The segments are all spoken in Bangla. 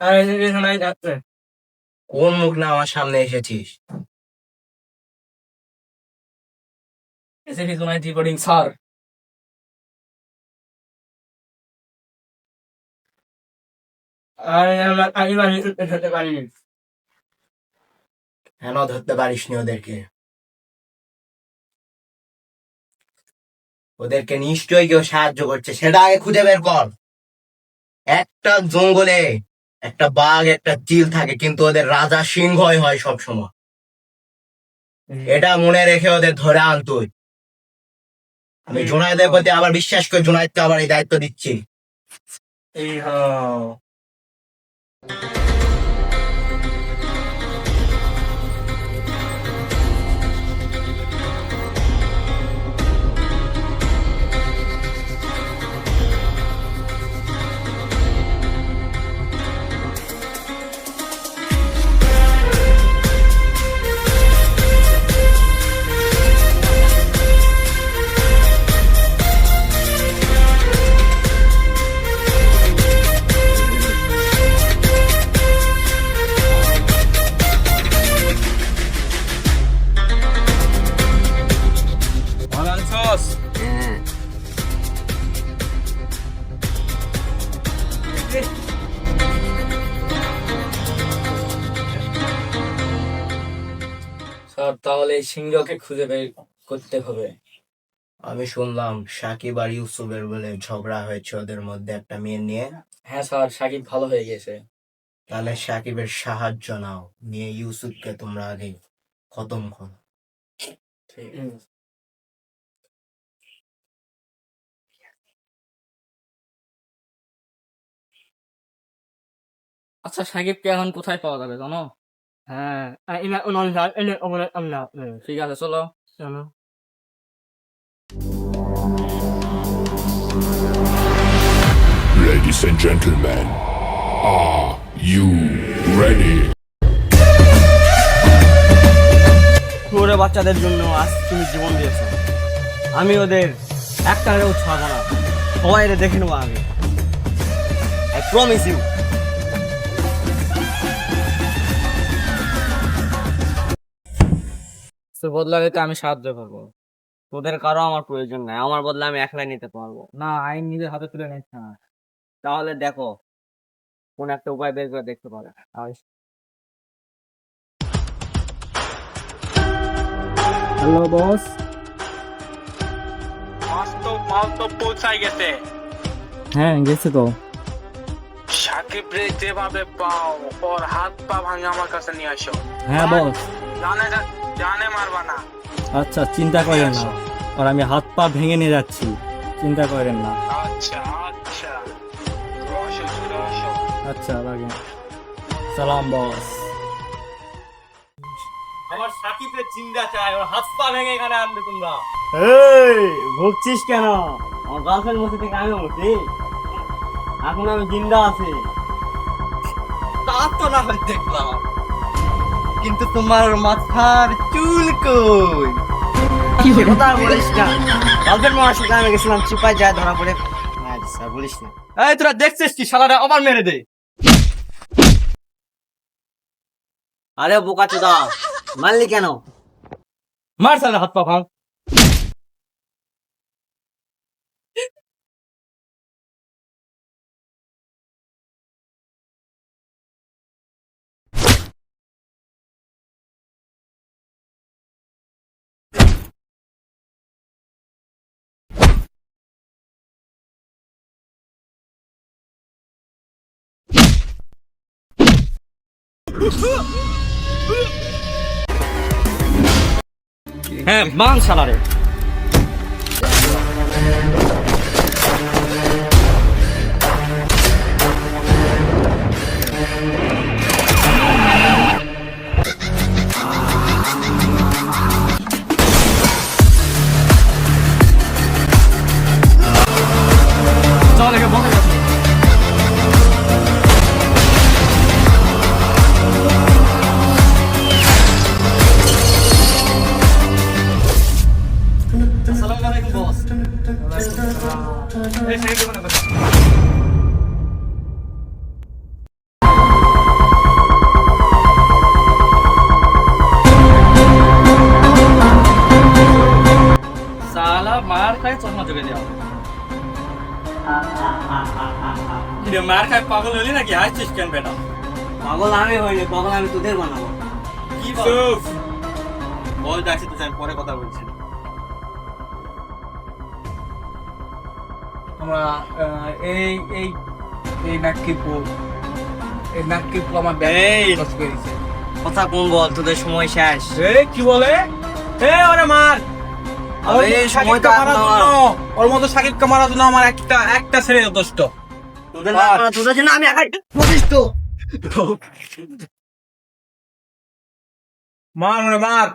আরে শোনাই যাচ্ছে। কোন মুখ না আমার সামনে এসেছিস? এসএপি শোনাই রিপোর্টিং স্যার। আরে আমরা আমি বাড়ি ধরতে পারিনি। কেন ধরতে পারিসনি ওদেরকে? ওদেরকে নিশ্চয়ই কেউ সাহায্য করছে সেটা আগে খুঁজে বের কর। একটা জঙ্গলে একটা বাঘ একটা চিল থাকে কিন্তু ওদের রাজা সিংহই হয় সব সময় এটা মনে রেখে ওদের ধরে আনতো আমি জোনায়দের প্রতি আবার বিশ্বাস করে জোনায়দকে আবার এই দায়িত্ব দিচ্ছি। এই হ্যাঁ স্যার তাহলে এই সিংহকে খুঁজে বের করতে হবে। আমি শুনলাম সাকিব আর ইউসুফের বলে ঝগড়া হয়েছে ওদের মধ্যে একটা মেয়ে নিয়ে। হ্যাঁ স্যার সাকিব ভালো হয়ে গেছে। তাহলে সাকিবের সাহায্য নাও নিয়ে ইউসুফকে তোমরা আগে খতম করো। ঠিক আচ্ছা সাকিবকে এখন কোথায় পাওয়া যাবে জানো? হ্যাঁ ঠিক আছে চলো। চলো। Ladies and gentlemen, are you ready? কুয়োরে বাচ্চাদের জন্য আজ তুমি জীবন দিয়েছ। আমি ওদের একটা রেও ছাড়বো না। সবাই দেখে নেব আগে। আই প্রমিস ইউ তো বদলালে তো আমি সাহায্য করব। তোদের কারও আমার প্রয়োজন নাই আমার বদলে আমি একলাই নিতে পারব। না আইন নিজের হাতে তুলে নিচ্ছে না। তাহলে দেখো কোন একটা উপায় বের করে দেখতে পারে হ্যালো বস। মাছ তো মাল তো পৌঁছাই গেছে। হ্যাঁ গেছে তো। সাকিব রে যেভাবে পাও ওর হাত পা ভাঙে আমার কাছে নিয়ে আসো। হ্যাঁ বস। জানে জানে মারবা না। আচ্ছা চিন্তা করেন না। আর আমি হাত পা ভেঙে নিয়ে যাচ্ছি। চিন্তা করেন না। আচ্ছা আচ্ছা। রসো আচ্ছা লাগে সালাম বস। আমার সাকিবের চিন্তা চাই ওর হাত পা ভেঙে এখানে আনবে তোমরা। এই ভুগছিস কেন? আমার গার্লফ্রেন্ড বসে থেকে আমি বসি এখন আমি জিন্দা আছি। তা তো না হয় দেখলাম। কিন্তু তোমার মাথার চুল কই? কথা বলিস না। গার্লফ্রেন্ড মার সাথে আমি গেছিলাম চুপায় যায় ধরা পড়ে। স্যার বলিস না। এই তোরা দেখছিস কি? শালারা আবার মেরে দে আরে বোকা চোদা মারলি কেন? মার সালে হাত পা ভাঙ। হ্যাঁ মান সালারে। মার খায় মার খায় পাগল হলি নাকি বেটা পাগল আমি পাগল আমি বানাবো কি বল তো পরে কথা বলছি আমরা এই এই এই এই নাকিপু আমার ব্যাগ করেছে কথা কোন বল তোদের সময় শেষ। এই কি বলে? এ ওরে মার। আরে সময় তো না। ওর মতো সাকিবকে মারার জন্য আমার একটা একটা ছেলে যথেষ্ট। তোদের না তোদের জন্য আমি একাই তো মার ওরে মার।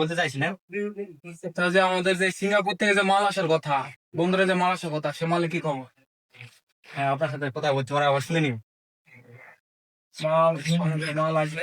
বলতে চাইছি না যে আমাদের যে সিঙ্গাপুর থেকে যে মাল আসার কথা বন্ধুরা যে মাল আসার কথা সে মালে কি খবর? হ্যাঁ আপনার সাথে কথা বলছি ওরা আবার শুনে নিন। মাল মাল আসবে।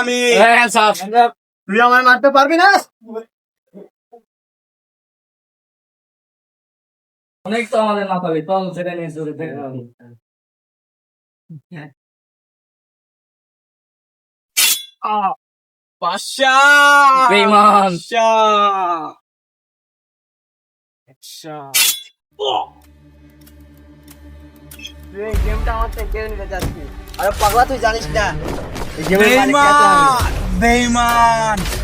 আমি হ্যাঁ তুই আমার মারতে পারবি না? অনেক তো আমাদের না পাবি চল সেটা নিয়ে তুই এই গেমটা আমার থেকে কেড়ে নিতে আরে পাগলা তুই জানিস না। এই গেমের মালিক কে তো আমি। বেইমান বেইমান